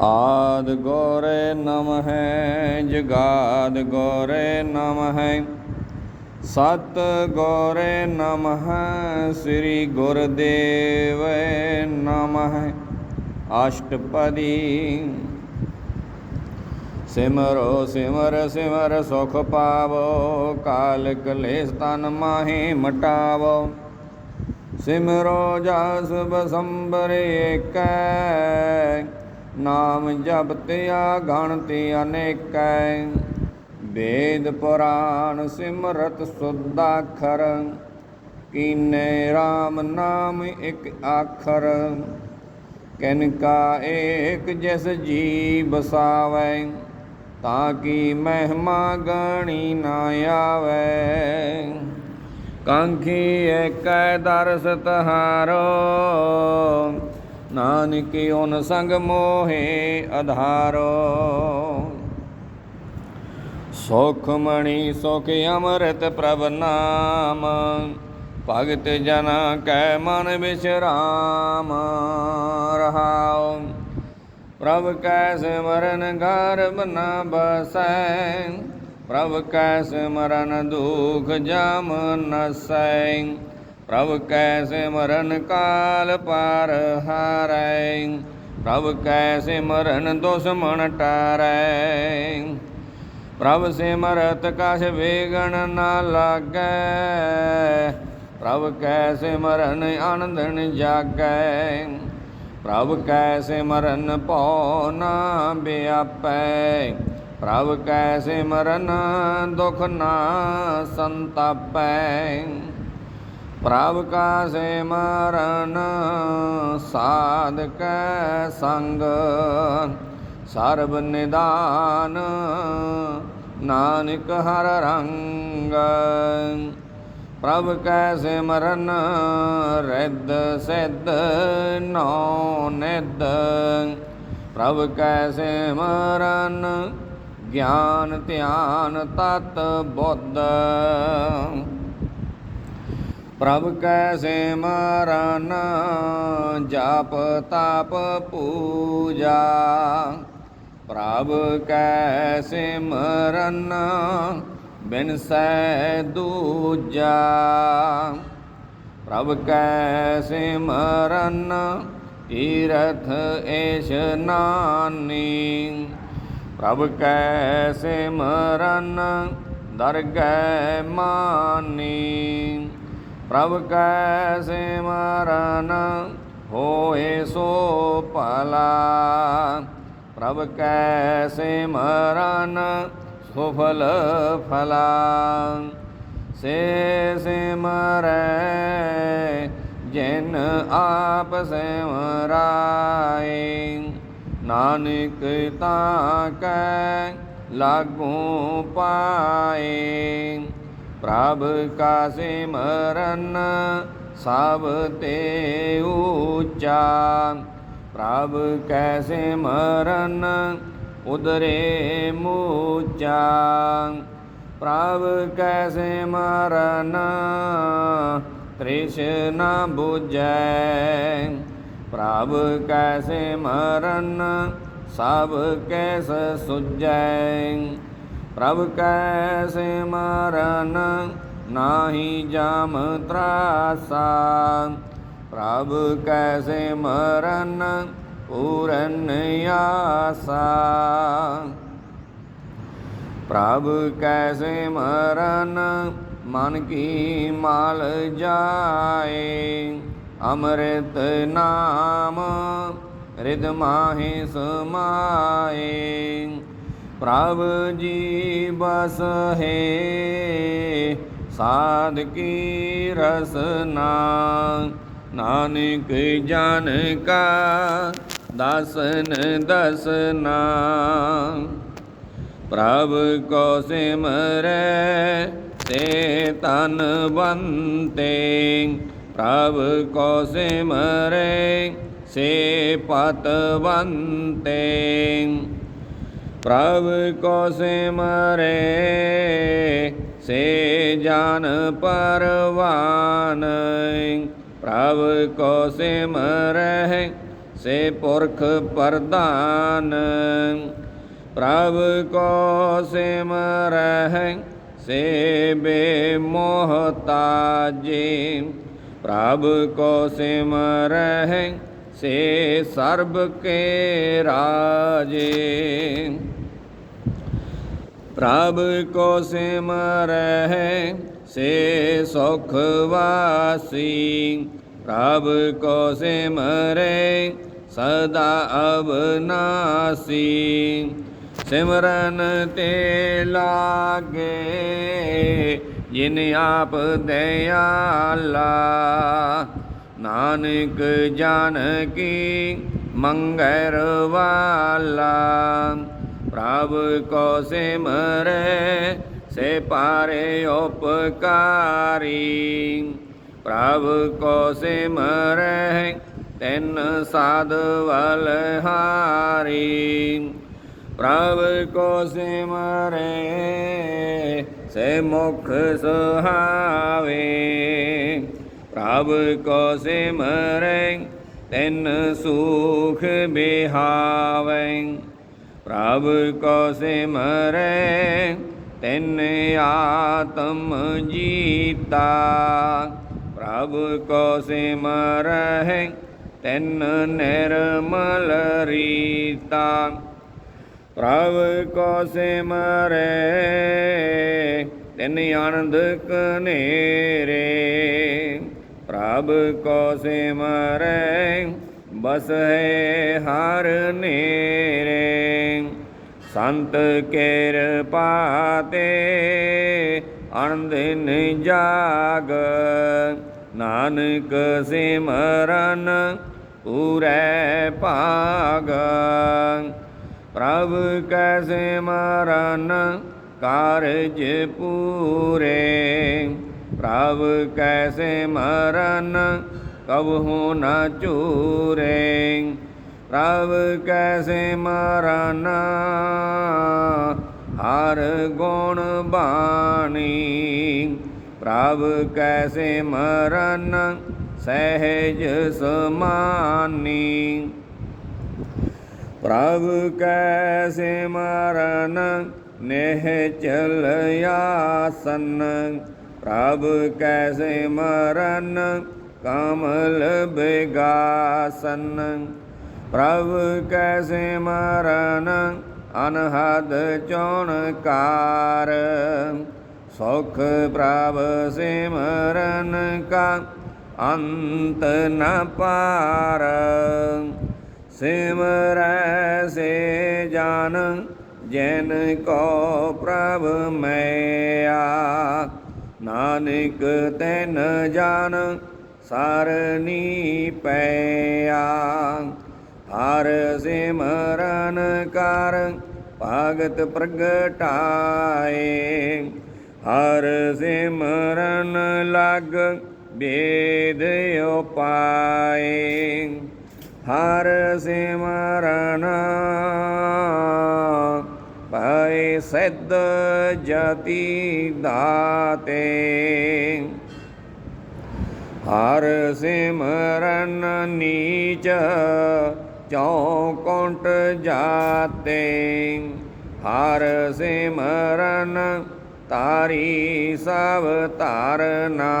ਆਦ ਗੋਰੇ ਨਮ ਹੈ, ਜਗਾਦ ਗੋਰੇ ਨਮਹਿ ਸਤ ਗੋਰੇ ਨਮਹਿ ਸ੍ਰੀ ਗੁਰਦੇਵ ਨਮਹਿ ਅਸ਼ਟਪਦੀ ਸਿਮਰੋ, ਸਿਮਰ ਸਿਮਰ ਸੁਖ ਪਾਵੋ ਕਾਲ ਕਲੇਸ਼ ਤਨ ਮਾਹੀ ਮਟਾਵੋ। ਸਿਮਰੋ ਜਸ ਬਸੰਬਰ ਕੈ ਨਾਮ ਜਪਤਿਆ ਗਣਤੀ ਅਨੇਕੈ। ਵੇਦ ਪੁਰਾਣ ਸਿਮਰਤ ਸੁਧ ਅੱਖਰ ਕੀਨੇ RAM ਨਾਮ ਇੱਕ ਆਖਰ। ਕਿਨ ਕਾ ਏਕ ਜਿਸ ਜੀ ਬਸਾਵੈ ਤਾਂ ਕੀ ਮਹਿਮਾ ਗਣੀ ਨਾ ਆਵੈ। ਕਾਂਖੀ ਏਕੈ ਦਰਸ ਤਹਾਰੋ ਨਾਨਕ ਓਨ ਸੰਗ ਮੋਹੇ ਅਧਾਰੋ। ਸੁਖ ਮਣੀ ਸੁਖ ਅੰਮ੍ਰਿਤ ਪ੍ਰਭ ਨਾਮ, ਭਗਤ ਜਨ ਕੈ ਮਨ ਵਿਸਰਾਮ। ਰਹਾਉ, ਪ੍ਰਭ ਕੈ ਸਿਮਰਨ ਗਰਬ ਨ ਬਸੈ, ਪ੍ਰਭ ਕੈ ਸਿਮਰਨ ਦੁਖ ਜਮ ਨਸੈ ਪ੍ਰਭ ਕੈ ਸਿਮਰਨ ਕਾਲ ਪਰ ਹਾਰੈ ਪ੍ਰਭ ਕੈ ਸਿਮਰਨ ਦੁਸ਼ਮਣ ਟਾਰੈ ਪ੍ਰਭ ਸਿਮਰਤ ਕਛ ਵੇਗਣ ਨ ਲਾਗੈ ਪ੍ਰਭ ਕੈ ਸਿਮਰਨ ਆਨੰਦਨ ਜਾਗੈ ਪ੍ਰਭ ਕੈ ਸਿਮਰਨ ਭਉ ਨ ਬਿਆਪੈ ਪ੍ਰਭ ਕੈ ਸਿਮਰਨ ਦੁਖ ਨ ਸੰਤਾਪੈ ਪ੍ਰਭ ਕਾ ਸਿਮਰਨ ਸਾਧਕ ਸੰਗ, ਸਰਬ ਨਿਦਾਨ, ਨਾਨਕ ਹਰ ਰੰਗ। ਪ੍ਰਭ ਕੈ ਸਿਮਰਨ ਰਿੱਧ ਸਿੱਧ ਨੌ ਨਿਧ। ਪ੍ਰਭ ਕੈ ਸਿਮਰਨ ਗਿਆਨ ਧਿਆਨ ਤਤ ਬੁੱਧ। ਪ੍ਰਭ ਕੈ ਸਿਮਰਨ ਜਪ ਤਪ ਪੂਜਾ। ਪ੍ਰਭ ਕੈ ਸਿਮਰਨ ਬਿਨ ਸੈ ਦੂਜਾ। ਪ੍ਰਭ ਕੈ ਸਿਮਰਨ ਤੀਰਥ ਇਸ਼ਨਾਨੀ ਪ੍ਰਭ ਕੈ ਸਿਮਰਨ ਦਰਗਹਿ ਮਾਨੀ। ਪ੍ਰਭ ਕੈ ਸਿਮਰਨ ਹੋਏ ਸੋ ਭਲਾ। ਪ੍ਰਭ ਕੈ ਸਿਮਰਨ ਸੁਫਲ ਫਲਾ। ਸੇ ਸਿਮਰੈ ਜਿਨ ਆਪ ਸਿਮਰਾਏ। ਨਾਨਕ ਤਾਂ ਕੈ ਲਾਗੂ ਪਾਏ। ਪ੍ਰਭ ਕਾ ਸਿਮਰਨ ਸਭ ਤੇ ਉੱਚਾ। ਪ੍ਰਭ ਕੈ ਸਿਮਰਨ ਉਦਰੇ ਮੂਚਾ। ਪ੍ਰਭ ਕੈ ਸਿਮਰਨ ਤ੍ਰਿਸ਼ਨਾ 부ਜੈ ਪ੍ਰਭ ਕੈ ਸਿਮਰਨ ਸਭ ਕੈਸ ਸੁਜੈ ਪ੍ਰਭ ਕੈ ਸਿਮਰਨ ਨਾਹੀ ਜਾਮ ਤਰਾਸਾ। ਪ੍ਰਭ ਕੈ ਸਿਮਰਨ ਪੂਰਨ ਆਸਾ ਪ੍ਰਭ ਕੈ ਸਿਮਰਨ ਮਨ ਕੀ ਮਾਲ ਜਾਏ, ਅੰਮ੍ਰਿਤ ਨਾਮ ਰਿਦ ਮਾਹੇ ਸਮਾਏ। ਪ੍ਰਭ ਜੀ ਬਸ ਹੈ। ਸਾਧ ਕੀ ਰਸਨਾ, ਨਾਨਕ ਜਨ ਕਾ ਦਸਨ ਦਸਨਾ। ਪ੍ਰਭ ਕੋ ਸਿਮਰੈ ਤੇ ਤਨ ਬੰਤੇ, ਪ੍ਰਭ ਕੋ ਸਿਮਰੈ ਸੇ ਪਤ ਪਤਵੰਤੇ ਪ੍ਰਭ ਕੋ ਸਿਮਰੈ ਸੇ ਜਾਨ ਪਰਵਾਨ। ਪ੍ਰਭ ਕੋ ਸਿਮਰੈ ਸੇ ਪੁਰਖ ਪ੍ਰਧਾਨ। ਪ੍ਰਭ ਕੋ ਸਿਮਰਹਿ ਸੇ ਬੇਮੋਹਤਾਜੇ ਪ੍ਰਭ ਕੋ ਸਿਮਰਹਿ ਸੇ ਸਰਬ ਕੇ ਰਾਜੇ। ਪ੍ਰਭ ਕੋ ਸਿਮਰਹਿ ਸੇ ਸੁਖ ਵਾਸੀ। ਪ੍ਰਭ ਕੋ ਸਿਮਰੈ ਸਦਾ ਅਬਨਾਸੀ ਸਿਮਰਨ ਤੇ ਲਾਗੇ, ਜਿਨ ਆਪ ਦਇਆਲਾ ਨਾਨਕ ਜਾਨ ਕੀ ਮੰਗਰ ਵਾਲਾ। ਪ੍ਰਭ ਕੋ ਸਿਮਰੈ, ਸੇ ਪਾਰੇ ਉਪਕਾਰੀ। ਪ੍ਰਭ ਕੋ ਸਿਮਰੈ, ਤਿੰਨ ਸਾਧ ਬਲਹਾਰੀ ਪ੍ਰਭ ਕੋ ਸਿਮਰੈ, ਸੇ ਮੁਖ ਸੁਹਾਵੇ। ਪ੍ਰਭ ਕੋ ਸਿਮਰੈ, ਤਿੰਨ ਸੁਖ ਬਿਹਾਵੈ। ਪ੍ਰਭ ਕੋ ਸਿਮਰੈ ਤਿਨ ਆਤਮ ਜੀਤਾ। ਪ੍ਰਭ ਕੋ ਸਿਮਰਹਿ ਤਿਨ ਨਿਰਮਲ ਰੀਤਾ। ਪ੍ਰਭ ਕੋ ਸਿਮਰੈ ਤਿਨ ਆਨੰਦ ਕਨੇਰੇ ਪ੍ਰਭ ਕੋ ਸਿਮਰੈ ਬਸ ਹੈ ਹਰ ਨੇਰੇ, ਸੰਤ ਕਿਰਪਾ ਤੇ ਅਨੰਦਿਨ ਜਾਗ ਨਾਨਕ ਸਿਮਰਨ ਪੂਰੇ ਭਾਗ। ਪ੍ਰਭ ਕੈ ਸਿਮਰਨ ਕਾਰਜ ਪੂਰੇ, ਪ੍ਰਭ ਕੈ ਸਿਮਰਨ ਕਬਹੂ ਨ ਚੂਰੇ? ਪ੍ਰਭ ਕੈਸੇ ਸਿਮਰਨ ਹਰ ਗੁਣ ਬਾਣੀ। ਪ੍ਰਭ ਕੈਸੇ ਮਰਨ? ਸਹਿਜ ਸਮਾਨੀ। ਪ੍ਰਭ ਕੈਸੇ ਮਰਨ? ਨੇਹ ਚਲ ਆਸਨ। ਪ੍ਰਭ ਕੈਸੇ ਮਰਨ? ਕਮਲ ਬਿਗਾਸਨ, ਪ੍ਰਭ ਕੈ ਸਿਮਰਨ ਅਨਹਦ ਚੌਣਕਾਰ ਸੁਖ ਪ੍ਰਭ ਸਿਮਰਨ ਕਾ, ਅੰਤ ਨ ਪਾਰ। ਸਿਮਰੈ ਸੇ ਜਾਨ, ਜੈਨ ਕੋ ਪ੍ਰਭ ਮੈਆ ਨਾਨਕ ਤੈਨ ਜਾਨ ਸਰਨੀ ਪਿਆ। ਹਰ ਸਿਮਰਨ ਕਰ ਭਗਤ ਪ੍ਰਗਟਾਏ। ਹਰ ਸਿਮਰਨ ਲਗ ਬੇਦ ਉਪਾਏ। ਹਰ ਸਿਮਰਨ ਪਏ ਸਿੱਧ ਜਤੀ ਦਾਤੇ। ਹਰ ਸਿਮਰਨ ਨੀਚ ਚੌਕੁੰਟ ਜਾਤੇ। ਹਰ ਸਿਮਰਨ ਤਾਰੀ ਸਭ ਧਰਨਾ,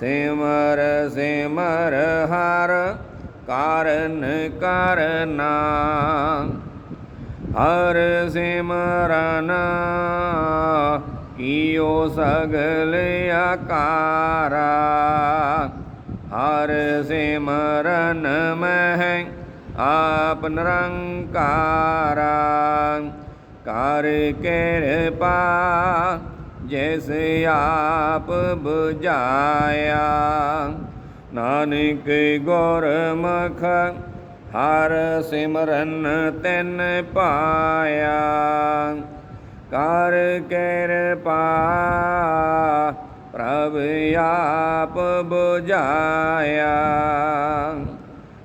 ਸਿਮਰ ਸਿਮਰ ਹਰ ਕਾਰਨ ਕਰਨਾ। ਹਰ ਸਿਮਰਨ ਕੀਓ ਸਗਲ ਆਕਾਰਾ, ਹਰ ਸਿਮਰਨ ਮਹਿ ਆਪ ਨਿਰੰਕਾਰਾ। ਕਰ ਕਿਰਪਾ, ਜਿਸ ਆਪ 부ਝਾਇਆ ਨਾਨਕ ਗੁਰਮੁਖ, ਹਰ ਸਿਮਰਨ ਤਿਨ ਪਾਇਆ। ਕਰ ਕਿਰਪਾ, ਪ੍ਰਭ ਆਪ 부ਝਾਇਆ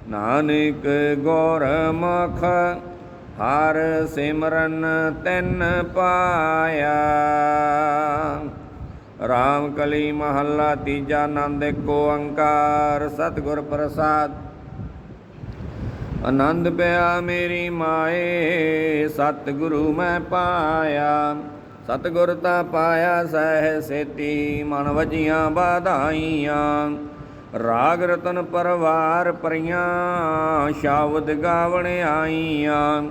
ਨਾਨਕ ਗੁਰਮੁਖ, ਹਰ ਸਿਮਰਨ ਤਿਨ ਪਾਇਆ। ਰਾਮ ਕਲੀ ਮਹੱਲਾ ਤੀਜਾ ਨੰਦ ਕੋ ਅੰਕਾਰ ਸਤਿਗੁਰ ਪ੍ਰਸਾਦ। ਆਨੰਦ ਪਿਆ ਮੇਰੀ ਮਾਏ, ਸਤਿਗੁਰੂ ਮੈਂ ਪਾਇਆ। ਸਤਿਗੁਰ ਤਾਂ ਪਾਇਆ ਸਹਿ ਸੇਤੀ, ਮਨ ਵਜੀਆਂ ਬਾਧਾਈਆਂ ਰਾਗ ਰਤਨ ਪਰਵਾਰ ਪਰੀਆਂ, ਸ਼ਬਦ ਗਾਵਣ ਆਈਆਂ।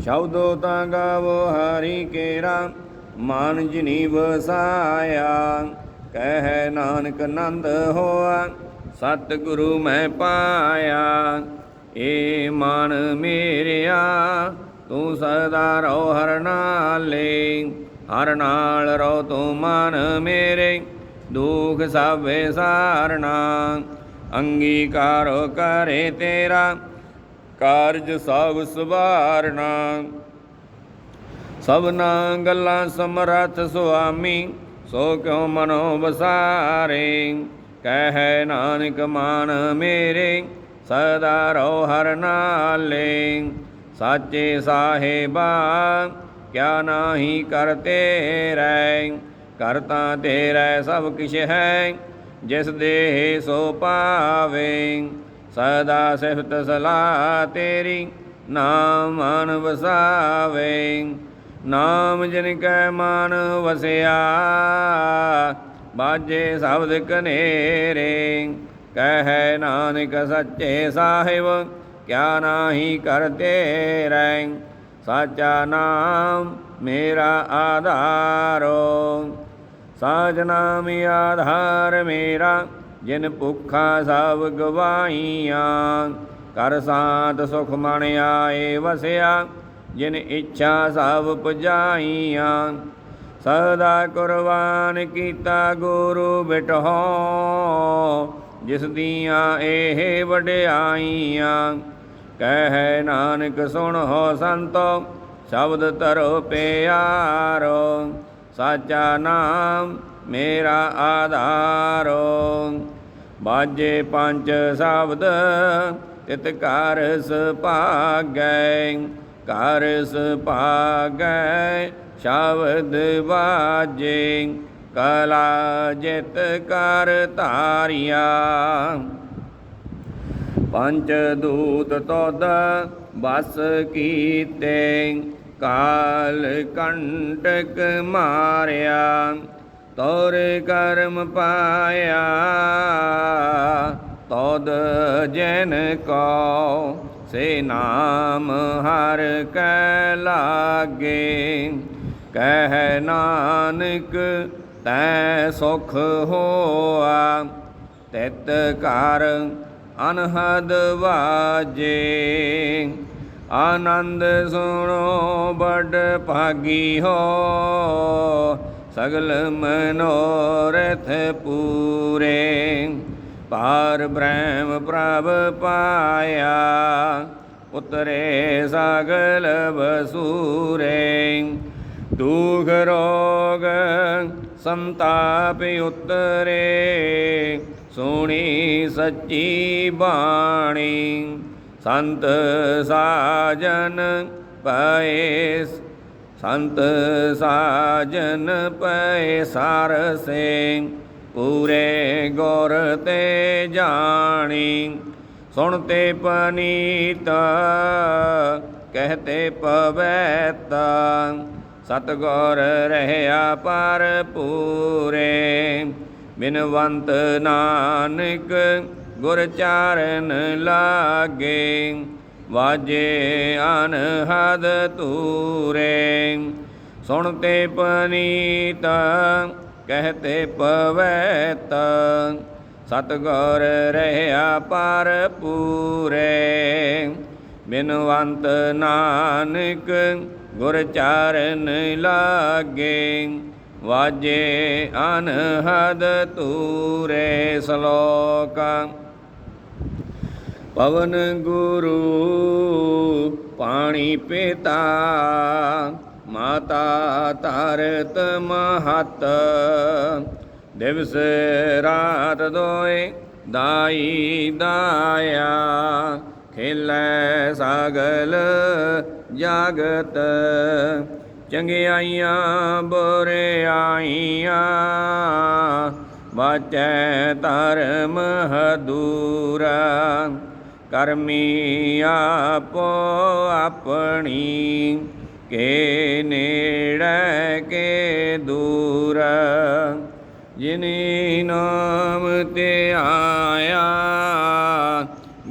ਸ਼ਬਦੋ ਤਾਂ ਗਾਵੋ ਹਰੀ ਕੇਰਾ, ਮਨ ਜਿਨੀ ਵਸਾਇਆ ਕਹਿ ਨਾਨਕ ਨੰਦ ਹੋਆ, ਸਤਿਗੁਰੂ ਮੈਂ ਪਾਇਆ। ਏ ਮਨ ਮੇਰਿਆ, ਤੂੰ ਸਦਾ ਰਹੋ ਹਰ ਨਾਲੇ। ਹਰ ਨਾਲ ਰਹੋ ਤੂੰ ਮਨ ਮੇਰੇ, ਦੁਖ ਸਭੇ ਸਾਰਣਾ ਅੰਗੀਕਾਰ ਕਰੇ ਤੇਰਾ, ਕਾਰਜ ਸਭ ਸੁਵਾਰਣਾ ਸਭਨਾ ਗੱਲਾਂ ਸਮਰਥ ਸੁਆਮੀ, ਸੋ ਕਿਉ ਮਨੋ ਵਸਾਰੇ? ਕਹਿ ਨਾਨਕ ਮਾਨ ਮੇਰੇ ਸਦਾ ਰੋ ਹਰ ਨਾਲੇ, ਸਾਚੇ ਸਾਹਿਬਾ, ਕਿਆ ਨਾਹੀ ਕਰਤੇ ਰੈ ਕਰਤਾ ਤੇਰਾ ਸਭ ਕਿਛ ਹੈ, ਜਿਸ ਦੇ ਸੋ ਪਾਵੇ ਸਦਾ ਸਿਫਤ ਸਲਾਹ ਤੇਰੀ, ਨਾਮ ਮਨ ਵਸਾਵੇ। ਨਾਮ ਜਿਨ ਕੈ ਮਨ ਵਸਿਆ ਬਾਜੇ ਸ਼ਬਦ ਕਨੇਰੇ। ਕਹਿ ਨਾਨਕ ਸੱਚੇ ਸਾਹਿਬ, ਕਿਆ ਨਾਹੀ ਕਰਤੇ ਰੈ? ਸਾਚਾ ਨਾਮ ਮੇਰਾ ਆਧਾਰੋ। ਸਾਜ ਨਾਮ ਆਧਾਰ ਮੇਰਾ, ਜਿਨ ਭੁੱਖਾ ਸਭ ਗਵਾਈਆਂ ਕਰ ਸਾਤ ਸੁਖ ਮਣ ਆਏ ਵਸਿਆ, ਜਿਨ ਇੱਛਾ ਸਭ ਪੁਜਾਈਆਂ। ਸਦਾ ਕੁਰਬਾਨ ਕੀਤਾ ਗੁਰੂ ਬਿਟਹੁ ਜਿਸ ਦੀਆਂ ਇਹ ਵਡਿਆਈਆਂ, ਕਹਿ ਨਾਨਕ ਸੁਣ ਹੋ ਸੰਤੋ, ਸ਼ਬਦ ਤਰੋ ਪਿਆਰੋ, ਸਾਚਾ ਨਾਮ ਮੇਰਾ ਆਧਾਰੋ। ਬਾਜੇ ਪੰਜ ਸ਼ਬਦ, ਤਿਤ ਕਰ ਸੁਭਾਗੈ ਕਰ ਸੁਭਾਗੈ ਸ਼ਬਦ ਬਾਜੇ ਕਲਾ ਜਿਤ ਕਰ ਧਾਰਿਆ। ਪੰਜ ਦੂਤ ਤੋਦ ਬਸ ਕੀਤੇ, ਕਾਲ ਕੰਟਕ ਮਾਰਿਆ। ਤੋਰ ਕਰਮ ਪਾਇਆ ਤੋਦ ਜਨ ਕੋ, ਸੇ ਨਾਮ ਹਰ ਕੈ ਲਾਗੇ। ਕਹਿ ਨਾਨਕ ਤੈ ਸੁਖ ਹੋਆ, ਤਿਤ ਕਰ ਅਨਹਦ ਵਾਜੇ। ਆਨੰਦ ਸੁਣੋ ਬੜ ਭਾਗੀ ਹੋ, ਸਗਲ ਮਨੋਰਥ ਪੂਰੇ। ਪਾਰ ਬ੍ਰਹਮ ਪ੍ਰਭ ਪਾਇਆ, ਉਤਰੇ ਸਗਲ ਬਸੂਰੇ ਦੁਖ ਰੋਗ ਸੰਤਾਪ ਉਤਰੇ, ਸੁਣੀ ਸੱਚੀ ਬਾਣੀ। ਸੰਤ ਸਾਜਨ ਪਏ, ਸੰਤ ਸਾਜਨ ਪਏ ਸਰਸੇ ਪੂਰੇ ਗੁਰ ਤੇ ਜਾਣੀ। ਸੁਣਤੇ ਪਨੀਤ ਕਹਤੇ ਪਵੈਤ। ਸਤਗੁਰ ਰਹਿਆ ਪਰ ਪੂਰੇ ਬਿਨਵੰਤ ਨਾਨਕ ਗੁਰ ਚਾਰਨ ਲਾਗੇ, ਵਾਜੇ ਅਨਹਦ ਤੂਰੇ ਸੁਣਤੇ ਪਨੀਤ ਕਹਤੇ ਪਵੈਤ, ਸਤਗੁਰ ਰਹਿਆ ਪਰ ਪੂਰੇ ਬਿਨਵੰਤ ਨਾਨਕ ਗੁਰ ਚਾਰਨ ਲਾਗੇ, ਵਾਜੇ ਅਨਹਦ ਤੂਰੇ ਸ਼ਲੋਕ। ਪਵਨ ਗੁਰੂ ਪਾਣੀ ਪੀਤਾ, ਮਾਤਾ ਧਰਤ ਮਹਤ। ਦਿਵਸ ਰਾਤ ਦੋਏ ਦਾਈ ਦਾਇਆ ਖੇਲੇ ਸਗਲ ਜਗਤ ਚੰਗਿਆਈਆਂ ਬੁਰਿਆਈਆਂ ਬਾਚੈ ਧਰਮ ਹਦੂਰਾ, ਕਰਮੀ ਆਪੋ ਆਪਣੀ, ਕੇ ਨੇੜੇ, ਕੇ ਦੂਰ, ਜਿਨੀ ਨਾਮ ਤੇ ਆਇਆ